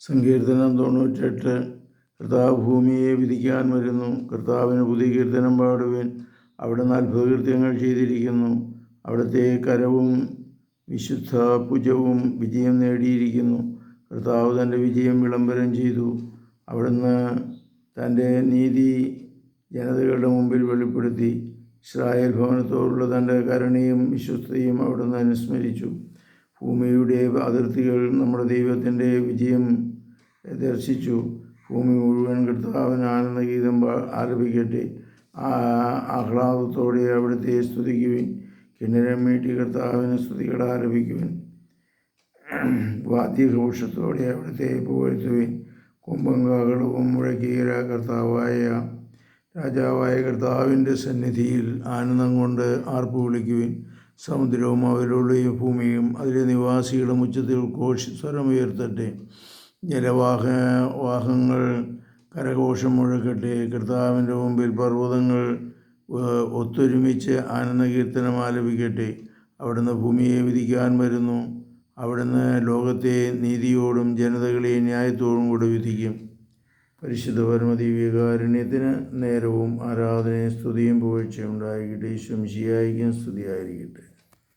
സങ്കീർത്തനം തൊണ്ണൂറ്റെട്ട് കർത്താവ് ഭൂമിയെ വിധിക്കാൻ വരുന്നു. കർത്താവിന് പുതിയ കീർത്തനം പാടുവിൻ. അവിടുന്ന് അത്ഭുതകൃത്യങ്ങൾ ചെയ്തിരിക്കുന്നു. അവിടുത്തെ കരവും വിശുദ്ധ ഭുജവും വിജയം നേടിയിരിക്കുന്നു. കർത്താവ് തന്റെ വിജയം വിളംബരം ചെയ്തു. അവിടുന്ന് തന്റെ നീതി ജനതകളുടെ മുമ്പിൽ വെളിപ്പെടുത്തി. ഇസ്രായേൽ ഭവനത്തോടുള്ള തന്റെ കരുണയും വിശ്വസ്തയും അവിടുന്ന് അനുസ്മരിച്ചു. ഭൂമിയുടെ അതിർത്തികൾ നമ്മുടെ ദൈവത്തിന്റെ വിജയം ദർശിച്ചു. ഭൂമി മുഴുവൻ കർത്താവിന് ആനന്ദഗീതം ആരംഭിക്കട്ടെ ആലപിക്കട്ടെ. ആഹ്ലാദത്തോടെ അവിടുത്തെ സ്തുതിക്കുവിൻ. കിണ്ണരം മീട്ടി കർത്താവിന് സ്തുതികൾ ആലപിക്കുവിൻ. വാദ്യഘോഷത്തോടെ അവിടുത്തെ പുകഴ്ത്തുവിൻ. കുംഭം മുഴക്കീര കർത്താവായ രാജാവായ കർത്താവിന്റെ സന്നിധിയിൽ ആനന്ദം കൊണ്ട് ആർപ്പ് വിളിക്കുവിൻ സമുദ്രവും അവരുടെ ഭൂമിയും അതിലെ നിവാസികളും ഉച്ചത്തിൽ ഘോഷി സ്വരമുയർത്തട്ടെ ജലവാഹ വാഹങ്ങൾ കരഘോഷം മുഴക്കട്ടെ. കർത്താവിന്റെ മുമ്പിൽ പർവതങ്ങൾ ഒത്തൊരുമിച്ച് ആനന്ദകീർത്തനം ആലപിക്കട്ടെ അവിടുന്ന് ഭൂമിയെ വിധിക്കാൻ വരുന്നു. അവിടുന്ന് ലോകത്തെ നീതിയോടും ജനതകളെ ന്യായത്തോടും കൂടെ വിധിക്കും. പരിശുദ്ധ പരമദിവ്യകാരുണ്യത്തിന് നേരവും ആരാധനയും സ്തുതിയും പുകഴ്ചയും ഉണ്ടായിരിക്കട്ടെ. ഈശ്വം ശിയായിരിക്കും സ്തുതിയായിരിക്കട്ടെ.